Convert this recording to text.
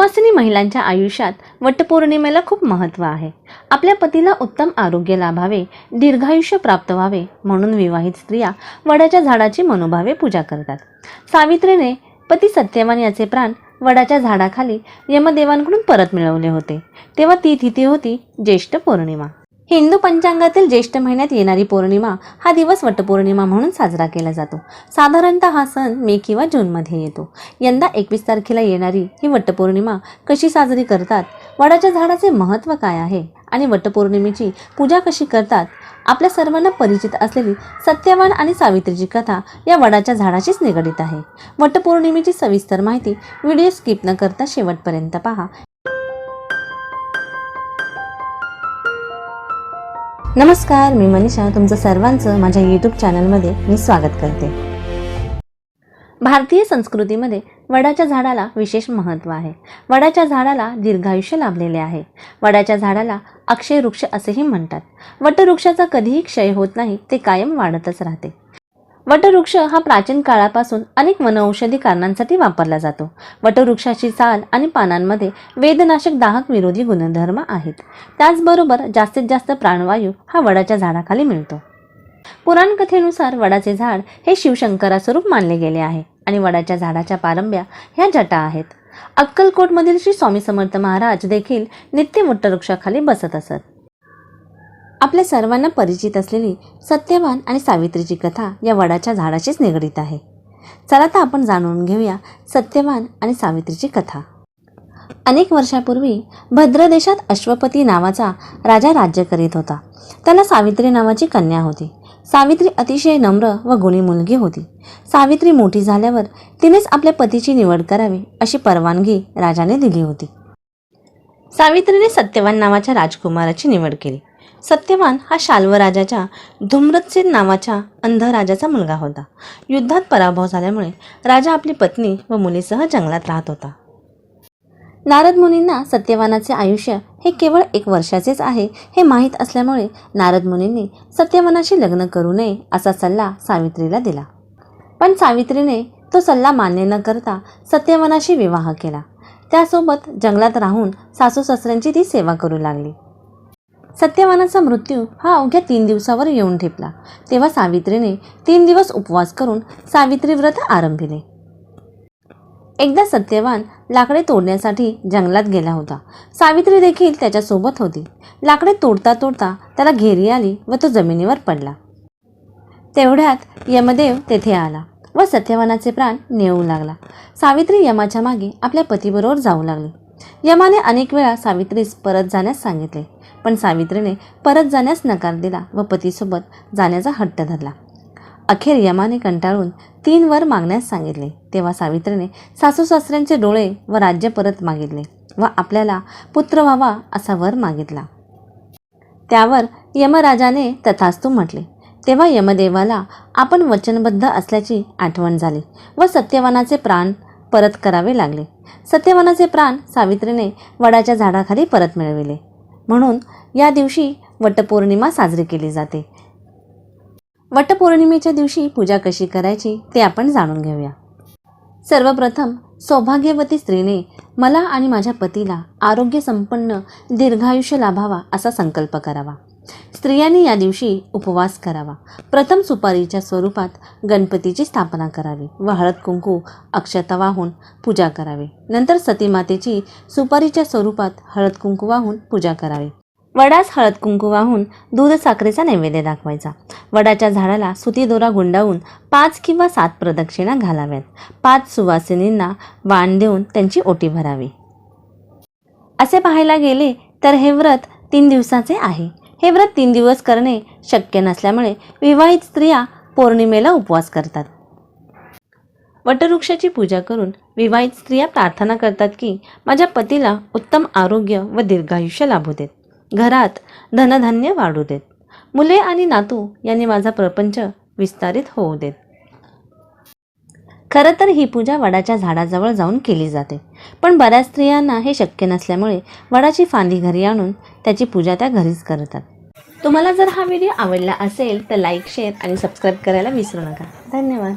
सुवासिनी महिलांच्या आयुष्यात वटपौर्णिमेला खूप महत्त्व आहे. आपल्या पतीला उत्तम आरोग्य लाभावे दीर्घायुष्य प्राप्त व्हावे म्हणून विवाहित स्त्रिया वडाच्या झाडाची मनोभावे पूजा करतात. सावित्रीने पती सत्यवान याचे प्राण वडाच्या झाडाखाली यमदेवांकडून परत मिळवले होते. तेव्हा ती तिथी होती ज्येष्ठ पौर्णिमा. हिंदू पंचांगातील ज्येष्ठ महिन्यात येणारी पौर्णिमा हा दिवस वटपौर्णिमा म्हणून साजरा केला जातो. साधारणतः हा सण मे किंवा जूनमध्ये येतो. यंदा एकवीस तारखेला येणारी ही वटपौर्णिमा कशी साजरी करतात? वडाच्या झाडाचे महत्त्व काय आहे? आणि वटपौर्णिमेची पूजा कशी करतात? आपल्या सर्वांना परिचित असलेली सत्यवान आणि सावित्रीची कथा या वडाच्या झाडाशीच निगडीत आहे. वटपौर्णिमेची सविस्तर माहिती व्हिडिओ स्किप न करता शेवटपर्यंत पहा. नमस्कार मी मनीषा. तुमचं सर्वांचं माझ्या यूट्यूब चॅनलमध्ये मी स्वागत करते. भारतीय संस्कृतीमध्ये वडाच्या झाडाला विशेष महत्त्व आहे. वडाच्या झाडाला दीर्घायुष्य लाभलेले आहे. वडाच्या झाडाला अक्षय वृक्ष असेही म्हणतात. वटवृक्षाचा कधीही क्षय होत नाही ते कायम वाढतच राहते. वटवृक्ष हा प्राचीन काळापासून अनेक वनौषधी कारणांसाठी वापरला जातो. वटवृक्षाची साल आणि पानांमध्ये वेदनाशक दाहक विरोधी गुणधर्म आहेत. त्याचबरोबर जास्तीत जास्त प्राणवायू हा वडाच्या झाडाखाली मिळतो. पुराणकथेनुसार वडाचे झाड हे शिवशंकरास्वरूप मानले गेले आहे आणि वडाच्या झाडाच्या पारंब्या ह्या जटा आहेत. अक्कलकोटमधील श्री स्वामी समर्थ महाराज देखील नित्य वटवृक्षाखाली बसत असत. आपल्या सर्वांना परिचित असलेली सत्यवान आणि सावित्रीची कथा या वडाच्या झाडाशीच निगडीत आहे. चला तर आपण जाणून घेऊया सत्यवान आणि सावित्रीची कथा. अनेक वर्षापूर्वी भद्र देशात अश्वपती नावाचा राजा राज्य करीत होता. त्याला सावित्री नावाची कन्या होती. सावित्री अतिशय नम्र व गुणी मुलगी होती. सावित्री मोठी झाल्यावर तिनेच आपल्या पतीची निवड करावी अशी परवानगी राजाने दिली होती. सावित्रीने सत्यवान नावाच्या राजकुमाराची निवड केली. सत्यवान हा शाल्व राजाच्या धुम्रतसेन नावाच्या अंध राजाचा मुलगा होता. युद्धात पराभव झाल्यामुळे राजा आपली पत्नी व मुलीसह जंगलात राहत होता. नारद मुनींना सत्यवानाचे आयुष्य हे केवळ एक वर्षाचेच आहे हे माहीत असल्यामुळे नारद मुनींनी सत्यवानाशी लग्न करू नये असा सल्ला सावित्रीला दिला. पण सावित्रीने तो सल्ला मान्य न करता सत्यवानाशी विवाह केला. त्यासोबत जंगलात राहून सासू सासऱ्यांची ती सेवा करू लागली. सत्यवानाचा मृत्यू हा अवघ्या तीन दिवसावर येऊन ठेपला. तेव्हा सावित्रीने तीन दिवस उपवास करून सावित्री व्रत आरंभिले. एकदा सत्यवान लाकडे तोडण्यासाठी जंगलात गेला होता. सावित्री देखील त्याच्यासोबत होती. लाकडे तोडता तोडता त्याला घेरी आली व तो जमिनीवर पडला. तेवढ्यात यमदेव तेथे आला व सत्यवानाचे प्राण नेऊ लागला. सावित्री यमाच्या मागे आपल्या पतीबरोबर जाऊ लागली. यमाने अनेक वेळा सावित्रीस परत जाण्यास सांगितले. पण सावित्रीने परत जाण्यास नकार दिला व पतीसोबत जाण्याचा हट्ट धरला. अखेर यमाने कंटाळून तीन वर मागण्यास सांगितले. तेव्हा सावित्रीने सासू सासऱ्यांचे डोळे व राज्य परत मागितले व आपल्याला पुत्र व्हावा असा वर मागितला. त्यावर यमराजाने तथास्तू म्हटले तेव्हा यमदेवाला आपण वचनबद्ध असल्याची आठवण झाली व सत्यवानाचे प्राण परत करावे लागले. सत्यवानाचे प्राण सावित्रीने वडाच्या झाडाखाली परत मिळविले. म्हणून या दिवशी वटपौर्णिमा साजरी केली जाते. वटपौर्णिमेच्या दिवशी पूजा कशी करायची ते आपण जाणून घेऊया. सर्वप्रथम सौभाग्यवती स्त्रीने मला आणि माझ्या पतीला आरोग्य संपन्न दीर्घायुष्य लाभावा असा संकल्प करावा. स्त्रियांनी या दिवशी उपवास करावा. प्रथम सुपारीच्या स्वरूपात गणपतीची स्थापना करावी. व हळद कुंकू अक्षता वाहून पूजा करावी. नंतर सतीमातेची सुपारीच्या स्वरूपात हळद कुंकू वाहून पूजा करावी. वडास हळद कुंकू वाहून दूध साखरेचा नैवेद्य दाखवायचा. वडाच्या झाडाला सुती दोरा गुंडाळून पाच किंवा सात प्रदक्षिणा घालाव्यात. पाच सुवासिनींना वाण देऊन त्यांची ओटी भरावी. असे पाहायला गेले तर हे व्रत तीन दिवसाचे आहे. हे व्रत तीन दिवस करणे शक्य नसल्यामुळे विवाहित स्त्रिया पौर्णिमेला उपवास करतात. वटवृक्षाची पूजा करून विवाहित स्त्रिया प्रार्थना करतात की माझ्या पतीला उत्तम आरोग्य व दीर्घायुष्य लाभू देत. घरात धनधान्य वाढू देत. मुले आणि नातू यांनी माझा प्रपंच विस्तारित होऊ देत. खरं तर ही पूजा वडाच्या झाडाजवळ जाऊन केली जाते. पण बऱ्याच स्त्रियांना हे शक्य नसल्यामुळे वडाची फांदी घरी आणून त्याची पूजा त्या घरीच करतात. तुम्हाला जर हा व्हिडिओ आवडला असेल तर लाईक शेअर आणि सबस्क्राईब करायला विसरू नका. धन्यवाद.